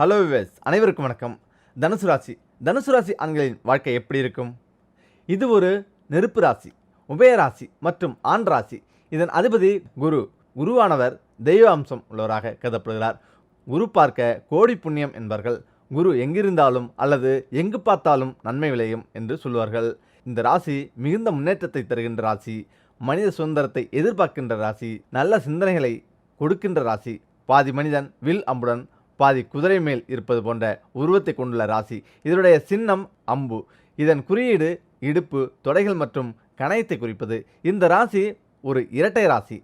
Hello wives அனைவருக்கும் வணக்கம். தனுசு ராசி. தனுசு ராசி ஆண்களின் வாழ்க்கை எப்படி இருக்கும்? இது ஒரு நெருப்பு ராசி உபய ராசி மற்றும் ஆண் ராசி. இதன் அதிபதி குரு. குருவானவர் தெய்வ அம்சம் உள்ளவராக கருதப்படுகிறார். குரு பார்க்க கோடி புண்ணியம் என்பார்கள். குரு எங்கிருந்தாலும் அல்லது எங்கு பார்த்தாலும் நன்மை விளையும் என்று சொல்வார்கள். இந்த ராசி மிகுந்த முன்னேற்றத்தை தருகின்ற ராசி மனித சுதந்திரத்தை எதிர்பார்க்கின்ற ராசி நல்ல சிந்தனைகளை கொடுக்கின்ற ராசி. பாதி மனிதன் வில் அம்புடன் பாதி குதிரை மேல் இருப்பது போன்ற உருவத்தை கொண்டுள்ள ராசி. இதனுடைய சின்னம் அம்பு. இதன் குறியீடு இடுப்பு தொடைகள் மற்றும் கணையத்தை குறிப்பது. இந்த ராசி ஒரு இரட்டை ராசி.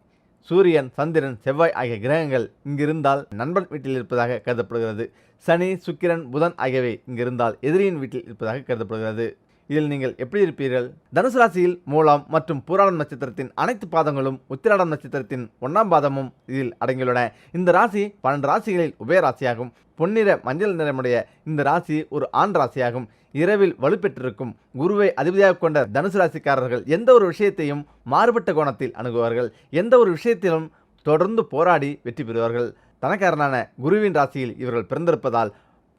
சூரியன் சந்திரன் செவ்வாய் ஆகிய கிரகங்கள் இங்கிருந்தால் நண்பன் வீட்டில் இருப்பதாக கருதப்படுகிறது. சனி சுக்கிரன் புதன் ஆகியவை இங்கிருந்தால் எதிரியின் வீட்டில் இருப்பதாக கருதப்படுகிறது. இதில் நீங்கள் எப்படி இருப்பீர்கள்? தனுசு ராசியில் மூலம் மற்றும் பூராடம் நட்சத்திரத்தின் அனைத்து பாதங்களும் உத்திராடம் நட்சத்திரத்தின் ஒன்றாம் பாதமும் இதில் அடங்கியுள்ளன. இந்த ராசி பன்னெண்டு ராசிகளில் உபய ராசியாகும். பொன்னிற மஞ்சள் நிறமுடைய இந்த ராசி ஒரு ஆண் ராசியாகும். இரவில் வலுப்பெற்றிருக்கும். குருவை அதிபதியாக கொண்ட தனுசு ராசிக்காரர்கள் எந்த ஒரு விஷயத்தையும் மாறுபட்ட கோணத்தில் அணுகுவார்கள். எந்த ஒரு விஷயத்திலும் தொடர்ந்து போராடி வெற்றி பெறுவார்கள். தனக்காரனான குருவின் ராசியில் இவர்கள் பிறந்திருப்பதால்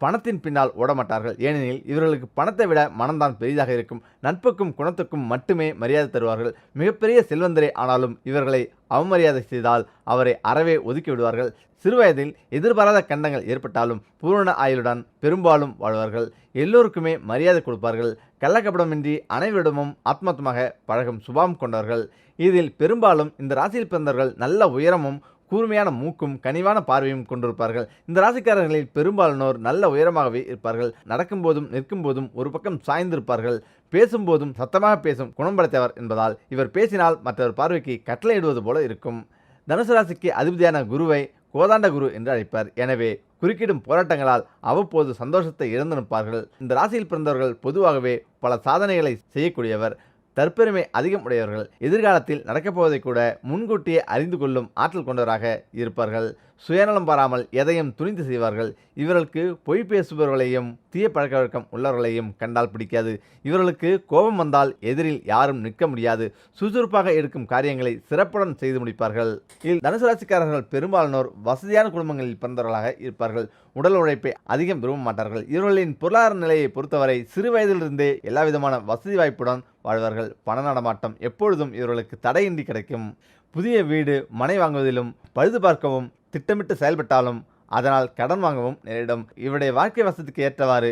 பணத்தின் பின்னால் ஓடமாட்டார்கள். ஏனெனில் இவர்களுக்கு பணத்தை விட மனம்தான் பெரிதாக இருக்கும். நட்புக்கும் குணத்துக்கும் மட்டுமே மரியாதை தருவார்கள். மிகப்பெரிய செல்வந்தரே ஆனாலும் இவர்களை அவமரியாதை செய்தால் அவரை அறவே ஒதுக்கி விடுவார்கள். சிறுவயதில் எதிர்பாராத கண்டங்கள் ஏற்பட்டாலும் பூரண ஆயுளுடன் பெரும்பாலும் வாழ்வார்கள். எல்லோருக்குமே மரியாதை கொடுப்பார்கள். கள்ளக்கப்படமின்றி அனைவரிடமும் ஆத்மாத்மாக பழகும் சுபாவம் கொண்டவர்கள். இதில் பெரும்பாலும் இந்த ராசியில் பிறந்தவர்கள் நல்ல உயரமும் கூர்மையான மூக்கும் கனிவான பார்வையும் கொண்டிருப்பார்கள். இந்த ராசிக்காரர்களில் பெரும்பாலானோர் நல்ல உயரமாகவே இருப்பார்கள். நடக்கும்போதும் நிற்கும்போதும் ஒரு பக்கம் சாய்ந்திருப்பார்கள். பேசும்போதும் சத்தமாக பேசும் குணம் படைத்தவர் என்பதால் இவர் பேசினால் மற்றவர் பார்வைக்கு கட்டளையிடுவது போல இருக்கும். தனுசு ராசிக்கு அதிபதியான குருவை கோதாண்ட குரு என்று அழைப்பார். எனவே குறுக்கிடும் போராட்டங்களால் அவ்வப்போது சந்தோஷத்தை இழந்து நிற்பார்கள். இந்த ராசியில் பிறந்தவர்கள் பொதுவாகவே பல சாதனைகளை செய்யக்கூடியவர். தற்பெருமை அதிகம் உடையவர்கள் எதிர்காலத்தில் நடக்கப்போவதை கூட முன்கூட்டியே அறிந்து கொள்ளும் ஆற்றல் கொண்டவராக இருப்பார்கள். சுயநலம் பாராமல் எதையும் துணிந்து செய்வார்கள். இவர்களுக்கு பொய் பேசுபவர்களையும் தீய பழக்க வழக்கம் உள்ளவர்களையும் கண்டால் பிடிக்காது. இவர்களுக்கு கோபம் வந்தால் எதிரில் யாரும் நிற்க முடியாது. சுறுசுறுப்பாக எடுக்கும் காரியங்களை சிறப்புடன் செய்து முடிப்பார்கள். இதில் தனுசு ராசிக்காரர்கள் பெரும்பாலானோர் வசதியான குடும்பங்களில் பிறந்தவர்களாக இருப்பார்கள். உடல் உழைப்பை அதிகம் விரும்ப மாட்டார்கள். இவர்களின் பொருளாதார நிலையை பொறுத்தவரை சிறு வயதிலிருந்தே எல்லா விதமான வசதி வாய்ப்புடன் வாழ்வார்கள். பண நடமாட்டம் எப்பொழுதும் இவர்களுக்கு தடையின்றி கிடைக்கும். புதிய வீடு மனை வாங்குவதிலும் பழுது பார்க்கவும் திட்டமிட்டு செயல்பட்டாலும் அதனால் கடன் வாங்கவும் நேரிடும். இவருடைய வாழ்க்கை வசதிக்கு ஏற்றவாறு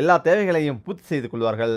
எல்லா தேவைகளையும் பூர்த்தி செய்து கொள்வார்கள்.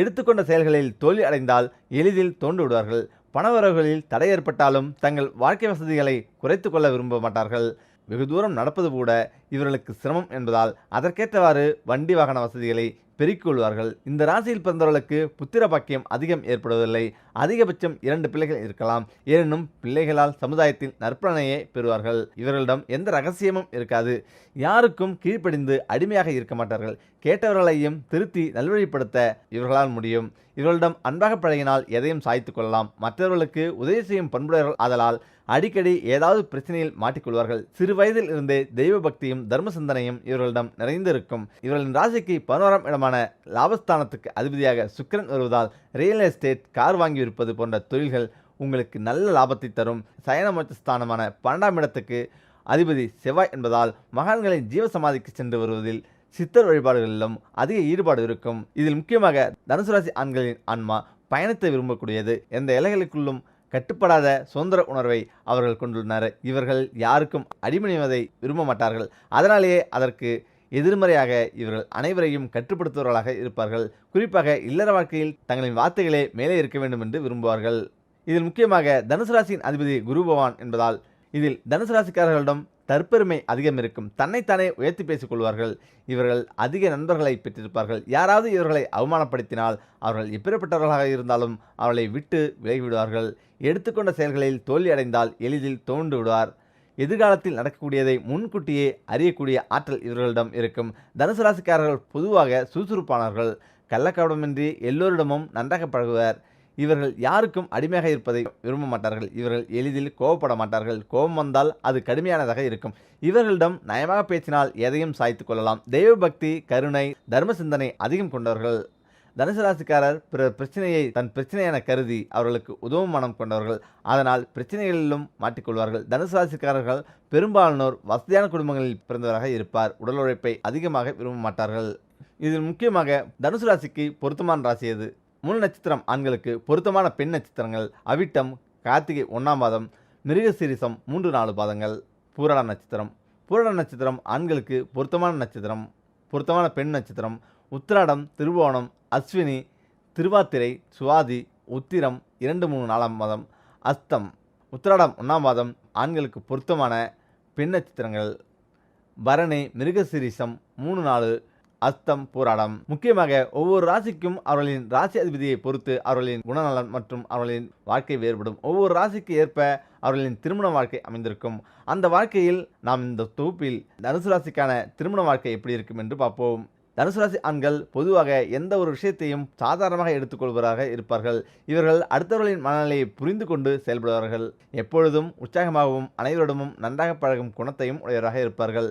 எடுத்துக்கொண்ட செயல்களில் தோல்வி அடைந்தால் எளிதில் தோண்டு விடுவார்கள். பணவரவுகளில் தடை ஏற்பட்டாலும் தங்கள் வாழ்க்கை வசதிகளை குறைத்து கொள்ள விரும்ப மாட்டார்கள். வெகு தூரம் நடப்பது கூட இவர்களுக்கு சிரமம் என்பதால் அதற்கேற்றவாறு வண்டி வாகன வசதிகளை பெருக்கிக் கொள்வார்கள். இந்த ராசியில் பிறந்தவர்களுக்கு புத்திர பாக்கியம் அதிகம் ஏற்படுவதில்லை. அதிகபட்சம் இரண்டு பிள்ளைகள் இருக்கலாம். ஏனெனும் பிள்ளைகளால் சமுதாயத்தில் நற்பலனையே பெறுவார்கள். இவர்களிடம் எந்த ரகசியமும் இருக்காது. யாருக்கும் கீழ்ப்படிந்து அடிமையாக இருக்க மாட்டார்கள். கேட்டவர்களையும் திருத்தி நல்வழிப்படுத்த இவர்களால் முடியும். இவர்களிடம் அன்பாக பழகினால் எதையும் சாய்த்து கொள்ளலாம். மற்றவர்களுக்கு உதவி செய்யும் பண்புடையவர்கள் ஆதலால் அடிக்கடி ஏதாவது பிரச்சனையில் மாட்டிக்கொள்வார்கள். சிறு வயதில் இருந்தே தெய்வ பக்தியும் தர்ம சிந்தனையும் இவர்களிடம் நிறைந்திருக்கும். இவர்களின் ராசிக்கு பதினோராம் இடமான லாபஸ்தானத்துக்கு அதிபதியாக சுக்கிரன் வருவதால் ரியல் எஸ்டேட் கார் வாங்கி விற்பது போன்ற தொழில்கள் உங்களுக்கு நல்ல லாபத்தை தரும். சயனமற்ற ஸ்தானமான பன்னெண்டாம் இடத்துக்கு அதிபதி செவ்வாய் என்பதால் மகான்களின் ஜீவசமாதிக்கு சென்று வருவதில் சித்தர் வழிபாடுகளிலும் அதிக ஈடுபாடு இருக்கும். இதில் முக்கியமாக தனுசு ராசி ஆண்களின் ஆன்மா பயணத்தை விரும்பக்கூடியது. எந்த இலைகளுக்குள்ளும் கட்டுப்படாத சுதந்திர உணர்வை அவர்கள் கொண்டுள்ளனர். இவர்கள் யாருக்கும் அடிமணிவதை விரும்ப மாட்டார்கள். அதனாலேயே அதற்கு எதிர்மறையாக இவர்கள் அனைவரையும் கட்டுப்படுத்துபவர்களாக இருப்பார்கள். குறிப்பாக இல்லற வாழ்க்கையில் தங்களின் வார்த்தைகளே மேலே இருக்க வேண்டும் என்று விரும்புவார்கள். இதில் முக்கியமாக தனுசு ராசியின் அதிபதி குரு பகவான் என்பதால் இதில் தனுசு ராசிக்காரர்களிடம் தற்பெருமை அதிகம் இருக்கும். தன்னைத்தானே உயர்த்தி பேசிக் கொள்வார்கள். இவர்கள் அதிக நண்பர்களை பெற்றிருப்பார்கள். யாராவது இவர்களை அவமானப்படுத்தினால் அவர்கள் எப்பேற்பட்டவர்களாக இருந்தாலும் அவர்களை விட்டு விலகிவிடுவார்கள். எடுத்துக்கொண்ட செயல்களில் தோல்வி அடைந்தால் எளிதில் தோண்டு விடுவார். எதிர்காலத்தில் நடக்கக்கூடியதை முன்கூட்டியே அறியக்கூடிய ஆற்றல் இவர்களிடம் இருக்கும். தனுசு ராசிக்காரர்கள் பொதுவாக சுறுசுறுப்பானவர்கள். கள்ளக்கவடமின்றி எல்லோரிடமும் நன்றாக பழகுவர். இவர்கள் யாருக்கும் அடிமையாக இருப்பதை விரும்ப மாட்டார்கள். இவர்கள் எளிதில் கோபப்பட மாட்டார்கள். கோபம் வந்தால் அது கடுமையானதாக இருக்கும். இவர்களிடம் நயமாக பேசினால் எதையும் சாய்த்து கொள்ளலாம். தெய்வ பக்தி கருணை தர்ம சிந்தனை அதிகம் கொண்டவர்கள். தனுசு ராசிக்காரர் பிறர் பிரச்சனையை தன் பிரச்சனை என கருதி அவர்களுக்கு உதவும் மனம் கொண்டவர்கள். அதனால் பிரச்சனைகளிலும் மாட்டிக்கொள்வார்கள் தனுசு ராசிக்காரர்கள் பெரும்பாலானோர் வசதியான குடும்பங்களில் பிறந்தவராக இருப்பார். உடல் உழைப்பை அதிகமாக விரும்ப மாட்டார்கள். இதில் முக்கியமாக தனுசு ராசிக்கு பொருத்தமான ராசி எது? முன் நட்சத்திரம் ஆண்களுக்கு பொருத்தமான பெண் நட்சத்திரங்கள். அவிட்டம் கார்த்திகை ஒன்றாம் பாதம் மிருகசீரிசம் மூன்று நாலு பாதங்கள். பூரண நட்சத்திரம். பூராட நட்சத்திரம் ஆண்களுக்கு பொருத்தமான நட்சத்திரம். பொருத்தமான பெண் நட்சத்திரம். உத்திராடம் திருவோணம் அஸ்வினி திருவாத்திரை சுவாதி உத்திரம் இரண்டு மூணு நாலாம் மாதம் அஸ்தம். உத்திராடம் ஒன்றாம் மாதம் ஆண்களுக்கு பொருத்தமான பெண் நட்சத்திரங்கள். பரணி மிருகசிரீசம் மூணு நாலு அஸ்தம் போராடம் முக்கியமாக ஒவ்வொரு ராசிக்கும் அவர்களின் ராசி அதிபதியை பொறுத்து அவர்களின் குணநலன் மற்றும் அவர்களின் வாழ்க்கை வேறுபடும். ஒவ்வொரு ராசிக்கு ஏற்ப அவர்களின் திருமண வாழ்க்கை அமைந்திருக்கும். அந்த வாழ்க்கையில் நாம் இந்த தொகுப்பில் தனுசு ராசிக்கான திருமண வாழ்க்கை எப்படி இருக்கும் என்று பார்ப்போம். தனுசு ராசி ஆண்கள் பொதுவாக எந்த ஒரு விஷயத்தையும் சாதாரணமாக எடுத்துக்கொள்வதாக இருப்பார்கள். இவர்கள் அடுத்தவர்களின் மனநிலையை புரிந்து கொண்டு செயல்படுவார்கள். எப்பொழுதும் உற்சாகமாகவும் அனைவரிடமும் நன்றாக பழகும் குணத்தையும் உடையவராக இருப்பார்கள்.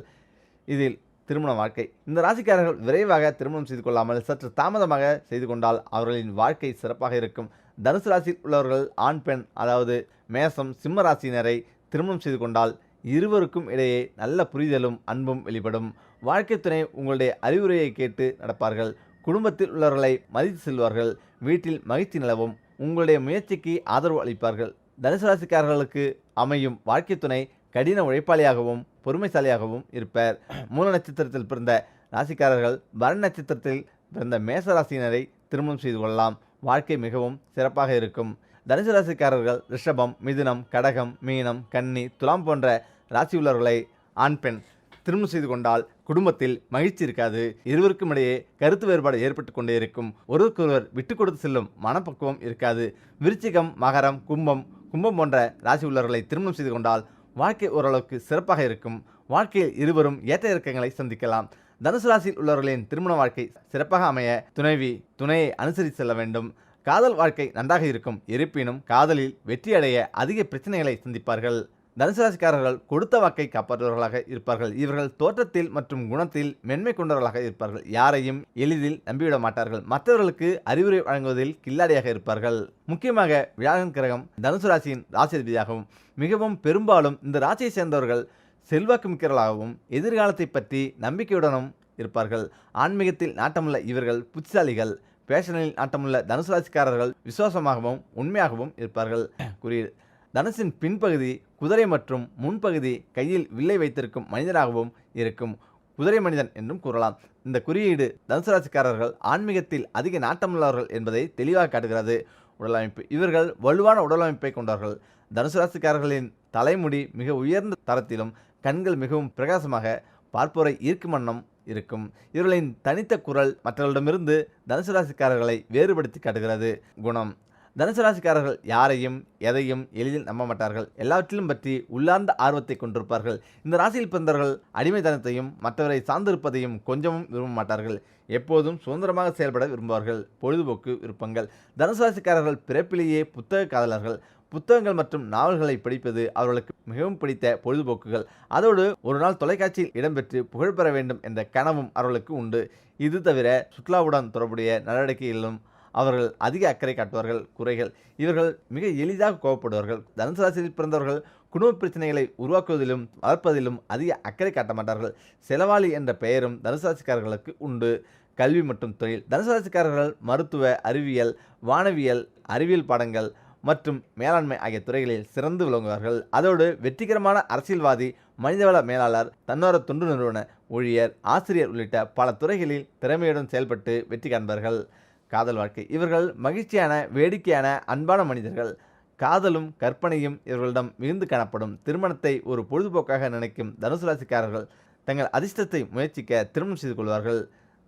இதில் திருமண வாழ்க்கை. இந்த ராசிக்காரர்கள் விரைவாக திருமணம் செய்து கொள்ளாமல் சற்று தாமதமாக செய்து கொண்டால் அவர்களின் வாழ்க்கை சிறப்பாக இருக்கும். தனுசு ராசியில் உள்ளவர்கள் ஆண் பெண் அதாவது மேசம் சிம்ம ராசியினரை திருமணம் செய்து கொண்டால் இருவருக்கும் இடையே நல்ல புரிதலும் அன்பும் வெளிப்படும். வாழ்க்கை துணை உங்களுடைய அறிவுரையை கேட்டு நடப்பார்கள். குடும்பத்தில் உள்ளவர்களை மதித்து செல்வார்கள். வீட்டில் மகிழ்ச்சி நிலவும். உங்களுடைய முயற்சிக்கு ஆதரவு அளிப்பார்கள். தனுசு ராசிக்காரர்களுக்கு அமையும் வாழ்க்கை துணை கடின உழைப்பாளியாகவும் பொறுமைசாலியாகவும் இருப்பர். மூல நட்சத்திரத்தில் பிறந்த ராசிக்காரர்கள் பரண நட்சத்திரத்தில் பிறந்த மேச ராசியினரை திருமணம் செய்து கொள்ளலாம். வாழ்க்கை மிகவும் சிறப்பாக இருக்கும். தனுசு ராசிக்காரர்கள் ரிஷபம் மிதுனம் கடகம் மீனம் கன்னி துலாம் போன்ற ராசி உள்ளவர்களை ஆண் பெண் திருமணம் செய்து கொண்டால் குடும்பத்தில் மகிழ்ச்சி இருக்காது. இருவருக்கும் இடையே கருத்து வேறுபாடு ஏற்பட்டு கொண்டே இருக்கும். ஒருவருக்கொருவர் விட்டு கொடுத்து செல்லும் மனப்பக்குவம் இருக்காது. விருச்சிகம் மகரம் கும்பம் கும்பம் போன்ற ராசி உள்ளவர்களை திருமணம் செய்து கொண்டால் வாழ்க்கை ஓரளவுக்கு சிறப்பாக இருக்கும். வாழ்க்கையில் இருவரும் ஏற்ற இறக்கங்களை சந்திக்கலாம். தனுசு ராசியில் உள்ளவர்களின் திருமண வாழ்க்கை சிறப்பாக அமைய துணைவி துணையை அனுசரித்து செல்ல வேண்டும். காதல் வாழ்க்கை நன்றாக இருக்கும். இருப்பினும் காதலில் வெற்றியடைய அதிக பிரச்சனைகளை சந்திப்பார்கள். தனுசு ராசிக்காரர்கள் கொடுத்த வாக்கை காப்பாற்றுவர்களாக இருப்பார்கள். இவர்கள் தோற்றத்தில் மற்றும் குணத்தில் மென்மை கொண்டவர்களாக இருப்பார்கள். யாரையும் எளிதில் நம்பிவிட மாட்டார்கள். மற்றவர்களுக்கு அறிவுரை வழங்குவதில் கில்லாடியாக இருப்பார்கள். முக்கியமாக வியாழன் கிரகம் தனுசு ராசியின் ராசிதிபதியாகவும் மிகவும் பெரும்பாலும் இந்த ராசியை சேர்ந்தவர்கள் செல்வாக்கு மிக்கவர்களாகவும் எதிர்காலத்தை பற்றி நம்பிக்கையுடனும் இருப்பார்கள். ஆன்மீகத்தில் நாட்டமுள்ள இவர்கள் புத்திசாலிகள். பேஷனில் நாட்டமுள்ள தனுசு ராசிக்காரர்கள் விசுவாசமாகவும் உண்மையாகவும் இருப்பார்கள். குறியீடு தனுசின் பின்பகுதி குதிரை மற்றும் முன்பகுதி கையில் வில்லை வைத்திருக்கும் மனிதனாகவும் இருக்கும். குதிரை மனிதன் என்றும் கூறலாம். இந்த குறியீடு தனுசு ராசிக்காரர்கள் ஆன்மீகத்தில் அதிக நாட்டமுள்ளவர்கள் என்பதை தெளிவாக காட்டுகிறது. உடலமைப்பு இவர்கள் வலுவான உடலமைப்பை கொண்டவர்கள். தனுசு ராசிக்காரர்களின் தலைமுடி மிக உயர்ந்த தரத்திலும் கண்கள் மிகவும் பிரகாசமாக பார்ப்போரை ஈர்க்கும் வண்ணம் இருக்கும். இவர்களின் தனித்த குரல் மற்றவர்களிடமிருந்து தனுசு ராசிக்காரர்களை வேறுபடுத்தி காட்டுகிறது. குணம். தனுசு ராசிக்காரர்கள் யாரையும் எதையும் எளிதில் நம்ப மாட்டார்கள் எல்லாவற்றிலும் பற்றி உள்ளார்ந்த ஆர்வத்தை கொண்டிருப்பார்கள். இந்த ராசியில் பிறந்தவர்கள் அடிமைத்தனத்தையும் மற்றவரை சார்ந்திருப்பதையும் கொஞ்சமும் விரும்ப மாட்டார்கள் எப்போதும் சுதந்திரமாக செயல்பட விரும்புவார்கள். பொழுதுபோக்கு விருப்பங்கள். தனுசு ராசிக்காரர்கள் பிறப்பிலேயே புத்தக காதலர்கள். புத்தகங்கள் மற்றும் நாவல்களை படிப்பது அவர்களுக்கு மிகவும் பிடித்த பொழுதுபோக்குகள். அதோடு ஒரு நாள் தொலைக்காட்சியில் இடம்பெற்று புகழ் பெற வேண்டும் என்ற கனவும் அவர்களுக்கு உண்டு. இது தவிர சுற்றுலாவுடன் தொடர்புடைய நடவடிக்கைகளிலும் அவர்கள் அதிக அக்கறை காட்டுவார்கள். குறைகள். இவர்கள் மிக எளிதாக கோவப்படுவார்கள். தனுசு ராசியில் பிறந்தவர்கள் குடும்ப பிரச்சனைகளை உருவாக்குவதிலும் வளர்ப்பதிலும் அதிக அக்கறை காட்ட மாட்டார்கள். செலவாளி என்ற பெயரும் தனுசு ராசிக்காரர்களுக்கு உண்டு. கல்வி மற்றும் தொழில். தனுசு ராசிக்காரர்கள் மருத்துவ அறிவியல் வானவியல் அறிவியல் பாடங்கள் மற்றும் மேலாண்மை ஆகிய துறைகளில் சிறந்து விளங்குவார்கள். அதோடு வெற்றிகரமான அரசியல்வாதி மனிதவள மேலாளர் தன்னோர தொண்டு நிறுவன ஊழியர் ஆசிரியர் உள்ளிட்ட பல துறைகளில் திறமையுடன் செயல்பட்டு வெற்றி காண்பார்கள். காதல் வாழ்க்கை. இவர்கள் மகிழ்ச்சியான வேடிக்கையான அன்பான மனிதர்கள். காதலும் கற்பனையும் இவர்களிடம் மிகுந்து காணப்படும். திருமணத்தை ஒரு பொழுதுபோக்காக நினைக்கும் தனுசு ராசிக்காரர்கள் தங்கள் அதிர்ஷ்டத்தை முயற்சிக்க திருமணம் செய்து கொள்வார்கள்.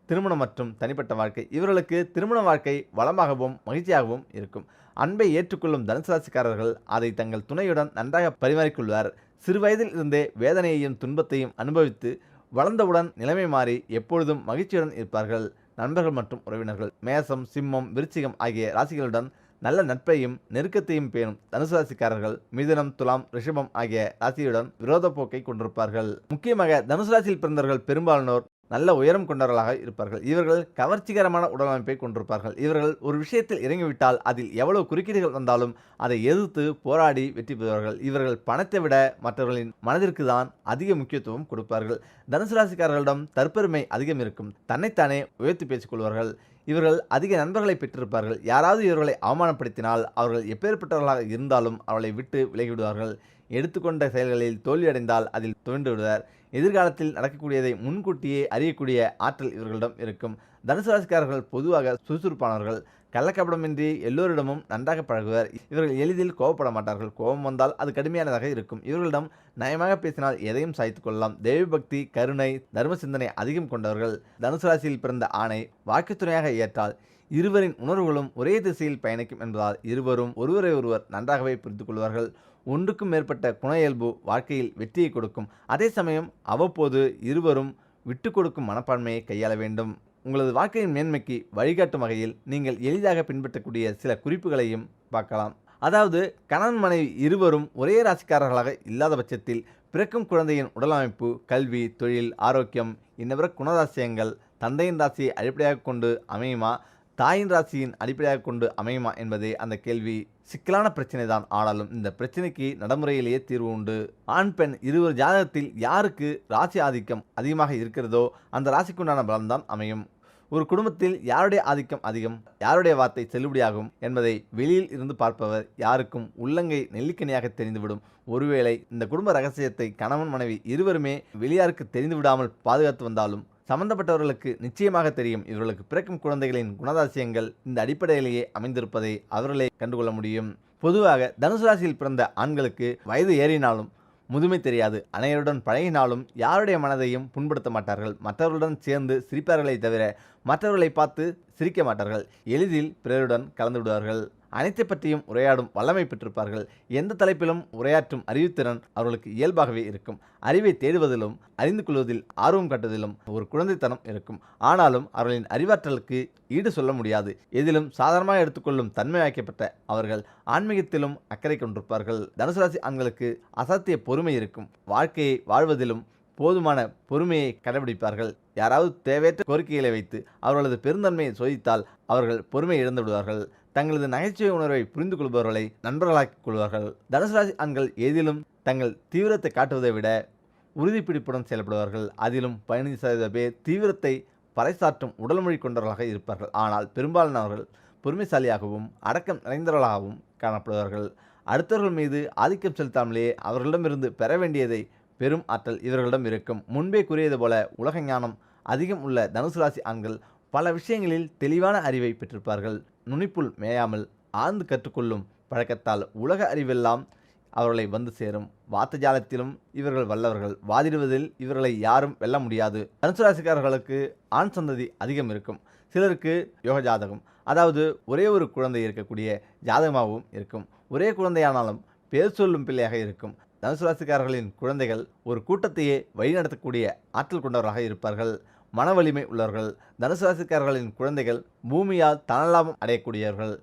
திருமணம் மற்றும் தனிப்பட்ட வாழ்க்கை. இவர்களுக்கு திருமண வாழ்க்கை வளமாகவும் மகிழ்ச்சியாகவும் இருக்கும். அன்பை ஏற்றுக்கொள்ளும் தனுசு ராசிக்காரர்கள் அதை தங்கள் துணையுடன் நன்றாக பரிமாறிக்கொள்வார் சிறுவயதில் இருந்தே வேதனையையும் துன்பத்தையும் அனுபவித்து வளர்ந்தவுடன் நிலைமை மாறி எப்பொழுதும் மகிழ்ச்சியுடன் இருப்பார்கள். நண்பர்கள் மற்றும் உறவினர்கள் மேசம் சிம்மம் விருச்சிகம் ஆகிய ராசிகளுடன் நல்ல நட்பையும் நெருக்கத்தையும் பேணும் தனுசு ராசிக்காரர்கள் மிதுனம் துலாம் ரிஷபம் ஆகிய ராசியுடன் விரோத போக்கை கொண்டிருப்பார்கள். முக்கியமாக தனுசு ராசியில் பிறந்தவர்கள் பெரும்பாலானோர் நல்ல உயரம் கொண்டவர்களாக இருப்பார்கள். இவர்கள் கவர்ச்சிகரமான உடலமைப்பை கொண்டிருப்பார்கள். இவர்கள் ஒரு விஷயத்தில் இறங்கிவிட்டால் அதில் எவ்வளவு குறுக்கீடுகள் வந்தாலும் அதை எதிர்த்து போராடி வெற்றி பெறுவார்கள். இவர்கள் பணத்தை விட மற்றவர்களின் மனதிற்கு தான் அதிக முக்கியத்துவம் கொடுப்பார்கள். தனுசு ராசிக்காரர்களிடம் தற்பெருமை அதிகம் இருக்கும். தன்னைத்தானே உயர்த்தி பேசிக்கொள்வார்கள் இவர்கள் அதிக நண்பர்களை பெற்றிருப்பார்கள். யாராவது இவர்களை அவமானப்படுத்தினால் அவர்கள் எப்பேற்பட்டவர்களாக இருந்தாலும் அவளை விட்டு விலகிவிடுவார்கள். எடுத்துக்கொண்ட செயல்களில் தோல்வியடைந்தால் அதில் துவண்டு விடுவார். எதிர்காலத்தில் நடக்கக்கூடியதை முன்கூட்டியே அறியக்கூடிய ஆற்றல் இவர்களிடம் இருக்கும். தனுசு ராசிக்காரர்கள் பொதுவாக சுறுசுறுப்பானவர்கள். கள்ளக்கப்படமின்றி எல்லோரிடமும் நன்றாக பழகுவர். இவர்கள் எளிதில் கோபப்பட மாட்டார்கள். கோபம் வந்தால் அது கடுமையானதாக இருக்கும். இவர்களிடம் நயமாக பேசினால் எதையும் சாய்த்து கொள்ளலாம். தெய்வ பக்தி கருணை தர்ம சிந்தனை அதிகம் கொண்டவர்கள். தனுசு ராசியில் பிறந்த ஆணை வாக்குத்துணையாக ஏற்றால் இருவரின் உணர்வுகளும் ஒரே திசையில் பயணிக்கும் என்பதால் இருவரும் ஒருவரை ஒருவர் நன்றாகவே புரிந்து கொள்வார்கள். ஒன்றுக்கும் மேற்பட்ட குண இயல்பு வாழ்க்கையில் வெற்றியை கொடுக்கும். அதே சமயம் அவ்வப்போது இருவரும் விட்டு கொடுக்கும் மனப்பான்மையை கையாள வேண்டும். உங்களது வாழ்க்கையின் மேன்மைக்கு வழிகாட்டும் வகையில் நீங்கள் எளிதாக பின்பற்றக்கூடிய சில குறிப்புகளையும் பார்க்கலாம். அதாவது கணவன் மனைவி இருவரும் ஒரே ராசிக்காரர்களாக இல்லாத பட்சத்தில் பிறக்கும் குழந்தையின் உடலமைப்பு கல்வி தொழில் ஆரோக்கியம் இன்னவர குணராசியங்கள் தந்தையின் ராசியை அடிப்படையாக கொண்டு அமையுமா தாயின் ராசியின் அடிப்படையாக கொண்டு அமையுமா என்பதே அந்த கேள்வி. சிக்கலான பிரச்சனை தான் ஆனாலும் இந்த பிரச்சனைக்கு நடைமுறையிலேயே தீர்வு உண்டு. ஆண் பெண் இருவர் ஜாதகத்தில் யாருக்கு ராசி ஆதிக்கம் அதிகமாக இருக்கிறதோ அந்த ராசிக்குண்டான பலன்தான் அமையும். ஒரு குடும்பத்தில் யாருடைய ஆதிக்கம் அதிகம் யாருடைய வார்த்தை செல்லுபடியாகும் என்பதை வெளியில் இருந்து பார்ப்பவர் யாருக்கும் உள்ளங்கை நெல்லிக்கனியாக தெரிந்துவிடும். ஒருவேளை இந்த குடும்ப ரகசியத்தை கணவன் மனைவி இருவருமே வெளியாருக்கு தெரிந்து விடாமல் பாதுகாத்து வந்தாலும் சம்பந்தப்பட்டவர்களுக்கு நிச்சயமாக தெரியும் இவர்களுக்கு பிறக்கும் குழந்தைகளின் குணதாசியங்கள் இந்த அடிப்படையிலேயே அமைந்திருப்பதை அவர்களே கண்டுகொள்ள முடியும். பொதுவாக தனுசு ராசியில் பிறந்த ஆண்களுக்கு வயது ஏறினாலும் முதுமை தெரியாது. அனைவருடன் பழகினாலும் யாருடைய மனதையும் புண்படுத்த மாட்டார்கள். மற்றவர்களுடன் சேர்ந்து சிரிப்பார்களே தவிர மற்றவர்களை பார்த்து சிரிக்க மாட்டார்கள். எளிதில் பிறருடன் கலந்து விடுவார்கள் அனைத்தை பற்றியும் உரையாடும் வல்லமை பெற்றிருப்பார்கள். எந்த தலைப்பிலும் உரையாற்றும் அறிவுத்திறன் அவர்களுக்கு இயல்பாகவே இருக்கும். அறிவை தேடுவதிலும் அறிந்து கொள்வதில் ஆர்வம் காட்டுவதிலும் ஒரு குழந்தைத்தனம் இருக்கும். ஆனாலும் அவர்களின் அறிவாற்றலுக்கு ஈடு சொல்ல முடியாது. எதிலும் சாதாரணமாக எடுத்துக்கொள்ளும் தன்மை வாய்க்கப்பட்ட அவர்கள் ஆன்மீகத்திலும் அக்கறை கொண்டிருப்பார்கள். தனுசு ராசி ஆண்களுக்கு அசாத்திய பொறுமை இருக்கும். வாழ்க்கையை வாழ்வதிலும் போதுமான பொறுமையை கடைபிடிப்பார்கள் யாராவது தேவையற்ற கோரிக்கைகளை வைத்து அவர்களது பெருந்தன்மையை சோதித்தால் அவர்கள் பொறுமை இழந்து விடுவார்கள் தங்களது நகைச்சுவை உணர்வை புரிந்து கொள்பவர்களை நண்பர்களாக்கிக் கொள்வார்கள் தனுசு ராசி ஆண்கள் எதிலும் தங்கள் தீவிரத்தை காட்டுவதை விட உறுதிப்பிடிப்புடன் செயல்படுவார்கள். அதிலும் பதினைந்து சதவீத பேர் தீவிரத்தை பறைசாற்றும் உடல்மொழி கொண்டவர்களாக இருப்பார்கள். ஆனால் பெரும்பாலானவர்கள் பொறுமைசாலியாகவும் அடக்கம் நிறைந்தவர்களாகவும் காணப்படுவார்கள். அடுத்தவர்கள் மீது ஆதிக்கம் செலுத்தாமலேயே அவர்களிடமிருந்து பெற வேண்டியதை பெரும் ஆற்றல் இவர்களிடம் இருக்கும். முன்பே கூறியது போல உலக ஞானம் அதிகம் உள்ள தனுசு ராசி ஆண்கள் பல விஷயங்களில் தெளிவான அறிவை பெற்றிருப்பார்கள். நுனிப்புள் மேயாமல் ஆழ்ந்து கற்றுக்கொள்ளும் பழக்கத்தால் உலக அறிவெல்லாம் அவர்களை வந்து சேரும். வார்த்தஜாலத்திலும் இவர்கள் வல்லவர்கள். வாதிடுவதில் இவர்களை யாரும் வெல்ல முடியாது. தனுசு ராசிக்காரர்களுக்கு ஆண் சந்ததி அதிகம் இருக்கும். சிலருக்கு யோக ஜாதகம். அதாவது ஒரே ஒரு குழந்தை இருக்கக்கூடிய ஜாதகமாகவும் இருக்கும். ஒரே குழந்தையானாலும் பேர் சொல்லும் பிள்ளையாக இருக்கும். தனுசு ராசிக்காரர்களின் குழந்தைகள் ஒரு கூட்டத்தையே வழிநடத்தக்கூடிய ஆற்றல் கொண்டவராக இருப்பார்கள். மன வலிமை உள்ளவர்கள் தனுசு ராசிக்காரர்களின் குழந்தைகள் பூமியால் தனலாபம் அடையக்கூடியவர்கள்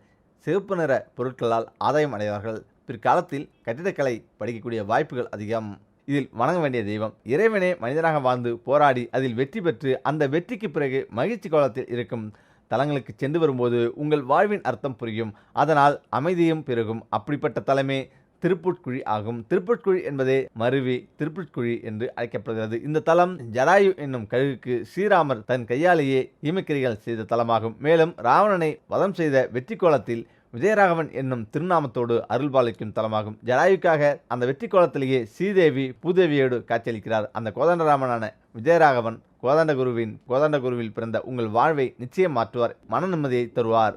சிவப்பு நிற பொருட்களால் ஆதாயம் அடைவார்கள். பிற்காலத்தில் கட்டிடக்கலை படிக்கக்கூடிய வாய்ப்புகள் அதிகம். இதில் வணங்க வேண்டிய தெய்வம் இறைவனே மனிதனாக வாழ்ந்து போராடி அதில் வெற்றி பெற்று அந்த வெற்றிக்கு பிறகு மகிழ்ச்சி கோலத்தில் இருக்கும் தலங்களுக்கு சென்று வரும்போது உங்கள் வாழ்வின் அர்த்தம் புரியும். அதனால் அமைதியும் பெருகும். அப்படிப்பட்ட தலைமை திருப்புட்குழி ஆகும். திருப்புட்குழி என்பதே மருவி திருப்புட்குழி என்று அழைக்கப்படுகிறது. இந்த தலம் ஜடாயு என்னும் கழுகுக்கு ஸ்ரீராமர் தன் கையாலேயே ஈமக்கிரிகள் செய்த தலமாகும். மேலும் ராவணனை வதம் செய்த வெற்றி கோலத்தில் விஜயராகவன் என்னும் திருநாமத்தோடு அருள்பாலிக்கும் தலமாகும். ஜடாயுக்காக அந்த வெற்றி கோலத்திலேயே ஸ்ரீதேவி பூதேவியோடு காட்சியளிக்கிறார். அந்த கோதண்டராமனான விஜயராகவன் கோதண்ட குருவின் கோதண்ட குருவில் பிறந்த உங்கள் வாழ்வை நிச்சயம் மாற்றுவார். மன நிம்மதியை தருவார்.